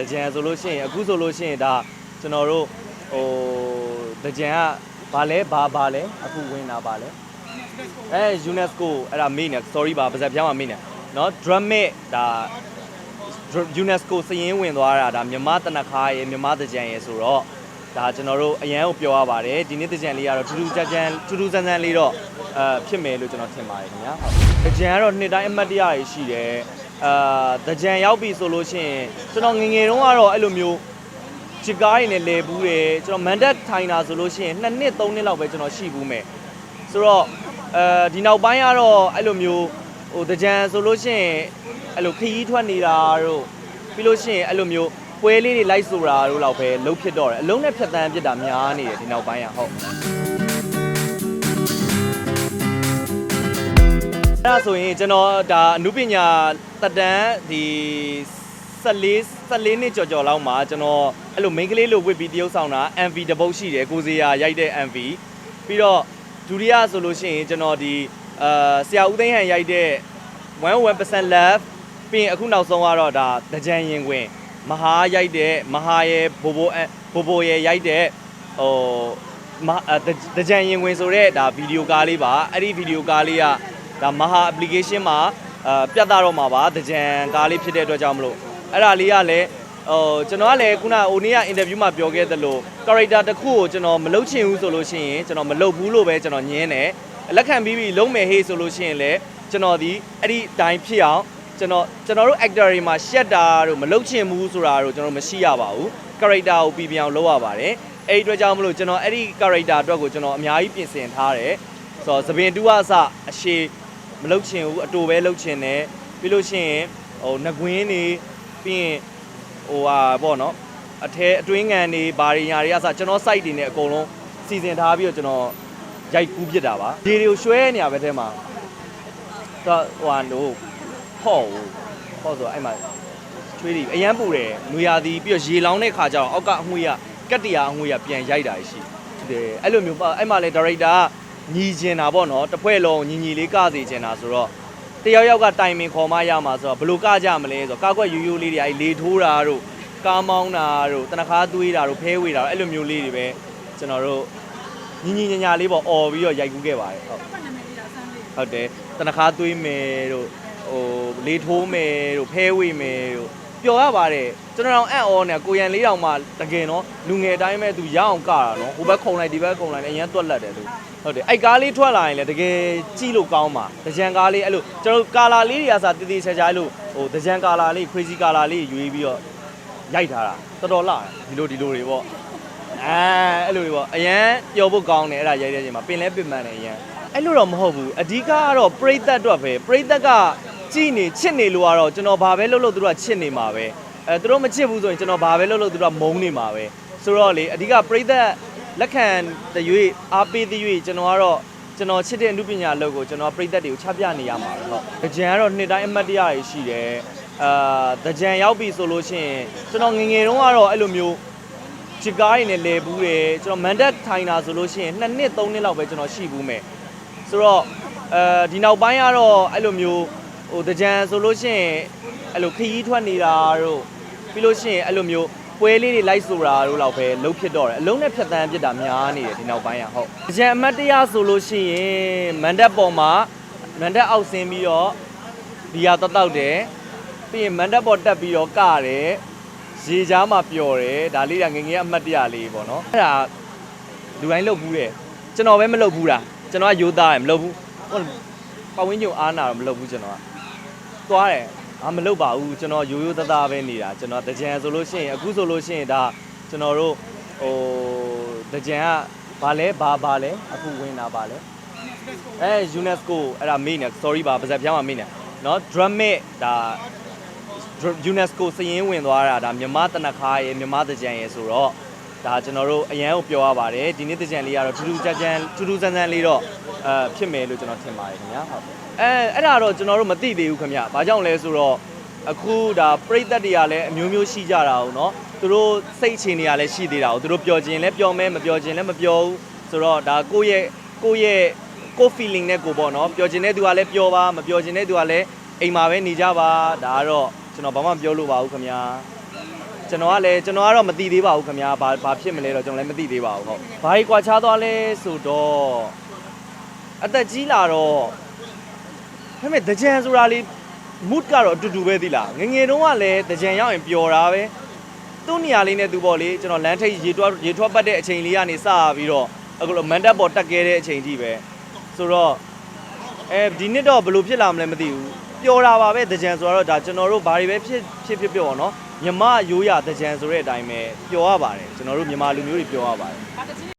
တကြံဆိုလို့ရှိရင်အခုဆိုလို့ရှိရင်ဒါကျွန်တော်တို့ဟိုတကြံကဘာလဲဘာဘာလဲအခုဝင်တာဘာလဲအဲ UNESCO အဲ့ဒါမေးနေ sorry ပါပါဇက်ပြောင်းမှာမေးနေเนาะ drumming ဒါ UNESCO စည်ရင်းဝင်သွားတာဒါမြမတနခါရယ်မြမတကြံရယ်ဆိုတော့ဒါကျွန်တော်တို့အရန်ကိုပြောရပါတယ်ဒီနေ့တကြံလေးကတော့ထူးထူးကြမ်းကြမ်းထူးထူးဆန်းဆန်းလေးတော့အဲဖြစ်မယ်လို့ကျွန်တော်ထင်ပါတယ်ခင်ဗျာဟုတ်တကြံကတော့နှစ်တိုင်းအမှတ်တရရရှိတယ် အာတကြံရောက်ပြီဆိုလို့ရှိရင်ကျွန်တော်ငယ်ငယ်တုန်းကတော့အဲ့လိုမျိုးချစ်ကားတွေနဲ့လဲဘူးတယ်ကျွန်တော်မန်ဒတ်ထိုင်တာဆိုလို့ရှိရင်နှစ်နှစ်သုံးနှစ်လောက်ပဲကျွန်တော်ရှိဘူးမယ်ဆိုတော့အဲဒီနောက်ပိုင်းကတော့အဲ့လိုမျိုးဟိုတကြံဆိုလို့ရှိရင်အဲ့လိုခရီးထွက်နေတာတို့ပြီးလို့ရှိရင်အဲ့လိုမျိုးပွဲလေးတွေလိုက်ဆိုတာတို့လောက်ပဲလုံးဖြစ်တော့တယ်အလုံးနဲ့ဖြတ်တန်းပြစ်တာများနေတယ်ဒီနောက်ပိုင်းကဟုတ် ဒါဆိုရင်ကျွန်တော်ဒါအနုပညာတက်တန်းဒီ14 14နှစ်ကြော်ကြော်လောက်မှာကျွန်တော်အဲ့လို main ကလေးလိုဝစ်ပြီးတရုပ်ဆောင်တာ MV တပုတ်ရှိတယ်ကိုစီယာရိုက်တဲ့ MV ပြီးတော့ဒုတိယဆိုလို့ရှိရင်ကျွန်တော်ဒီအာဆရာဦးသိန်းဟန်ရိုက်တဲ့1% love ပြီးရင်အခုနောက်ဆုံးကတော့ဒါတကြံရင်ခွင်မဟာရိုက်တဲ့မဟာရဲ့ဘိုဘိုဘိုဘိုရဲ့ရိုက်တဲ့ဟိုမဟာတကြံရင်ခွင်ဆိုတဲ့ဒါဗီဒီယိုကားလေးပါအဲ့ဒီဗီဒီယိုကားလေးက ဒါမဟာ application မှာအာပြတ်သားတော့မှာပါတကြံကားလေးဖြစ်တဲ့အတွက်ကြောင့်မလို့အဲ့ဒါလေးကလည်းဟိုကျွန်တော်ကလည်းခုနဟိုနေ့ကအင်တာဗျူးမှာပြောခဲ့သလို character တစ်ခုကိုကျွန်တော်မလုပ်ချင်ဘူးဆိုလို့ရှိရင်ကျွန်တော်မလုပ်ဘူးလို့ပဲကျွန်တော်ညင်းတယ်လက်ခံပြီးပြီလုံးမယ်ဟေးဆိုလို့ရှိရင်လည်းကျွန်တော်ဒီအဲ့ဒီအတိုင်းဖြစ်အောင်ကျွန်တော်ကျွန်တော်တို့ actor တွေမှာရှက်တာတို့မလုပ်ချင်ဘူးဆိုတာတို့ကျွန်တော်မရှိရပါဘူး character ကိုပြီးပြောင်းလုပ်ရပါတယ်အဲ့ဒီအတွက်ကြောင့်မလို့ကျွန်တော်အဲ့ဒီ character အတွက်ကိုကျွန်တော်အများကြီးပြင်ဆင်ထားတယ်ဆိုတော့သပင်တူကအစအရှိ မလုပ်ချင်ဘူးအတူပဲလုပ်ချင်တယ်ပြီးလို့ရှိရင်ဟိုငကွင်းနေပြီးရင်ဟိုဟာပေါ့နော်အထဲအတွင်းငံနေဘာတွေညာတွေအစကျွန်တော် site တွေနဲ့အကုန်လုံးစီစဉ်ထားပြီးတော့ကျွန်တော်ရိုက်ကူးပြစ်တာပါဒီတွေကိုရွှဲနေရပဲထဲမှာတော့ဟိုဟာတို့ဟော့ဘူးဟော့ဆိုအဲ့မှာချွေးတွေအရန်ပူတယ်နွေရာသီပြီးတော့ရေလောင်းတဲ့ခါကျတော့အောက်ကအငွေ့ရကတ်တရာအငွေ့ရပြန်ရိုက်တာရှိတယ်အဲ့လိုမျိုးပေါ့အဲ့မှာလေဒါရိုက်တာက ညီကျင်တာပေါ့နော်တစ်ဖွဲ့လုံးညီညီလေးကစေကျင်တာဆိုတော့တယောက်ယောက်ကတိုင်ပင်ခေါ်မရမှာဆိုတော့ဘလို့ကကြမလဲဆိုတော့ကာကွက်ယူယူလေးတွေအဲ့လေထိုးတာတို့ကားမောင်းတာတို့တနခါသွေးတာတို့ဖဲဝေတာတို့အဲ့လိုမျိုးလေးတွေပဲကျွန်တော်တို့ညီညီညာညာလေးပေါ့អော်ပြီးတော့ရိုက်ကူးခဲ့ပါတယ်ဟုတ်ပတ်နာမည်လေးလားဆန်းလေးဟုတ်တယ်တနခါသွေးမယ်တို့ဟိုလေထိုးမယ်တို့ဖဲဝေမယ်တို့ ပျော်ရပါတယ်ကျွန်တော်တော့အံ့ဩနေကိုရန်လေးတောင်မှတကယ်နော်လူငယ်အတိုင်းပဲသူရအောင်ကတာနော်ဟိုဘက်ခုံလိုက်ဒီဘက်ခုံလိုက်အရင်တွက်လက်တယ်သူဟုတ်တယ်အဲ့ကားလေးထွက်လာရင်လည်းတကယ်ကြည့်လို့ကောင်းပါတကြံကားလေးအဲ့လိုကျွန်တော်ကာလာလေးတွေကစားတည်တည်ချာချာအဲ့လိုဟိုတကြံကာလာလေး crazy ကာလာလေးရွေးပြီးတော့ရိုက်ထားတာတော်တော်လာဒီလိုဒီလိုတွေပေါ့အဲအဲ့လိုတွေပေါ့အရန်ပျော်ဖို့ကောင်းတယ်အဲ့ဒါရိုက်တဲ့အချိန်မှာပင်လဲပင်ပန်းတယ်အရန်အဲ့လိုတော့မဟုတ်ဘူးအဓိကကတော့ပရိသတ်အတွက်ပဲပရိသတ်က ကြည်နေချစ်နေလို့ကတော့ကျွန်တော်ဘာပဲလုပ်လို့သူတို့ကချစ်နေမှာပဲအဲသူတို့မချစ်ဘူးဆိုရင်ကျွန်တော်ဘာပဲလုပ်လို့သူတို့ကမုန်းနေမှာပဲဆိုတော့လေအဓိကပရိသတ်လက်ခံတဲ့၍အားပေးတဲ့၍ကျွန်တော်ကတော့ကျွန်တော်ချစ်တဲ့အမှုပညာလုပ်ကိုကျွန်တော်ပရိသတ်တွေကိုချပြနေရမှာပဲဟုတ်တကြံကတော့နှစ်တိုင်းအမှတ်တရတွေရှိတယ်အာတကြံရောက်ပြီဆိုလို့ရှိရင်ကျွန်တော်ငယ်ငယ်တုန်းကတော့အဲ့လိုမျိုးချစ်ကားတွေနဲ့လဲဘူးတယ်ကျွန်တော်မန်ဒတ်ထိုင်တာဆိုလို့ရှိရင်နှစ်နှစ်သုံးနှစ်လောက်ပဲကျွန်တော်ရှိဘူးမယ်ဆိုတော့အဲဒီနောက်ပိုင်းကတော့အဲ့လိုမျိုး ဟိုတကြံဆိုလို့ရှိရင်အဲ့လိုခရီးထွက်နေတာတို့ပြီးလို့ရှိရင်အဲ့လိုမျိုးပွဲလေးတွေလိုက်ဆိုတာတို့လောက်ပဲလုံးဖြစ်တော့တယ်အလုံးနဲ့ဖြတ်တန်းပြစ်တာများနေတယ်ဒီနောက်ပိုင်းကဟုတ်တကြံအမတ်တရဆိုလို့ရှိရင်မန်ဒတ်ပေါ်မှာမန်ဒတ်အောက်ဆင်းပြီးတော့ဒီဟာတောက်တောက်တယ်ပြီးရင်မန်ဒတ်ပေါ်တက်ပြီးတော့ကတယ်ရေချားမှာပျော်တယ်ဒါလေးကငယ်ငယ်အမှတ်တရလေးပေါ့နော်အဲ့ဒါလူတိုင်းလုပ်ဘူးတယ်ကျွန်တော်ပဲမလုပ်ဘူးတာကျွန်တော်ကရိုးသားတယ်မလုပ်ဘူးဟိုပဝင်းညုံအားနာတော့မလုပ်ဘူးကျွန်တော်က သွားတယ်အာမလုပ်ပါဘူးကျွန်တော်ရိုးရိုးသားသားပဲနေတာကျွန်တော်တကြံဆိုလို့ရှိရင်အခုဆိုလို့ရှိရင်ဒါကျွန်တော်တို့ဟိုတကြံကဘာလဲဘာဘာလဲအခုဝင်တာဘာလဲအဲ UNESCO အဲ့ဒါမေးနေ sorry ပါပါဇက်ပြောင်းမှာမေးနေနော် drumming ဒါ UNESCO စည်ရင်းဝင်သွားတာဒါမြမတနခါရယ်မြမတကြံရယ်ဆိုတော့ဒါကျွန်တော်တို့အရန်ကိုပြောရပါတယ်ဒီနေ့တကြံလေးကတော့ထူးထူးကြမ်းကြမ်းထူးထူးဆန်းဆန်းလေးတော့အဲဖြစ်မယ်လို့ကျွန်တော်ထင်ပါတယ်ခင်ဗျာဟုတ် အဲအဲ့ဒါတော့ကျွန်တော်တို့မသိသေးဘူးခင်ဗျာဘာကြောင့်လဲဆိုတော့အခုဒါပြိသက်တွေကလည်းအမျိုးမျိုးရှိကြတာ哦เนาะသူတို့စိတ်အခြေအနေကလည်းရှိသေးတာ哦သူတို့ပျော်ခြင်းလည်းပျော်မဲမပျော်ခြင်းလည်းမပျော်ဘူးဆိုတော့ဒါကိုယ့်ရဲ့ကိုယ့်ရဲ့ကိုယ် feeling နဲ့ကိုပေါ့เนาะပျော်ခြင်းတဲ့သူကလည်းပျော်ပါမပျော်ခြင်းတဲ့သူကလည်းအိမ်မှာပဲနေကြပါဒါကတော့ကျွန်တော်ဘာမှမပြောလို့ပါဘူးခင်ဗျာ ကျွန်တော်ကလည်းကျွန်တော်ကတော့မသိသေးပါဘူးခင်ဗျာဘာဘာဖြစ်မလဲတော့ကျွန်တော်လည်းမသိသေးပါဘူးဟုတ်ဘာကြီးကွာခြားသွားလဲဆိုတော့အသက်ကြီးလာတော့ ဟဲ့မဲ့တကြံဆိုတာလေး mood ကတော့အတူတူပဲသီလားငယ်ငယ်တုန်းကလည်းတကြံရောက်ရင်ပျော်တာပဲသူ့နေရာလေးနဲ့သူပေါ့လေကျွန်တော်လမ်းထိပ်ရေထွတ်ရေထွတ်ပတ်တဲ့အချိန်လေးကနေစပြီးတော့အခုလိုမန်တက်ပေါ်တက်ခဲ့တဲ့အချိန်ကြီးပဲဆိုတော့အဲဒီနှစ်တော့ဘယ်လိုဖြစ်လာမလဲမသိဘူးပျော်တာပါပဲတကြံဆိုတော့ဒါကျွန်တော်တို့ဘာတွေပဲဖြစ်ဖြစ်ဖြစ်ပျော်နော်မြမရိုးရတကြံဆိုတဲ့အတိုင်းပဲပျော်ရပါတယ်ကျွန်တော်တို့မြမလူမျိုးတွေပျော်ရပါတယ်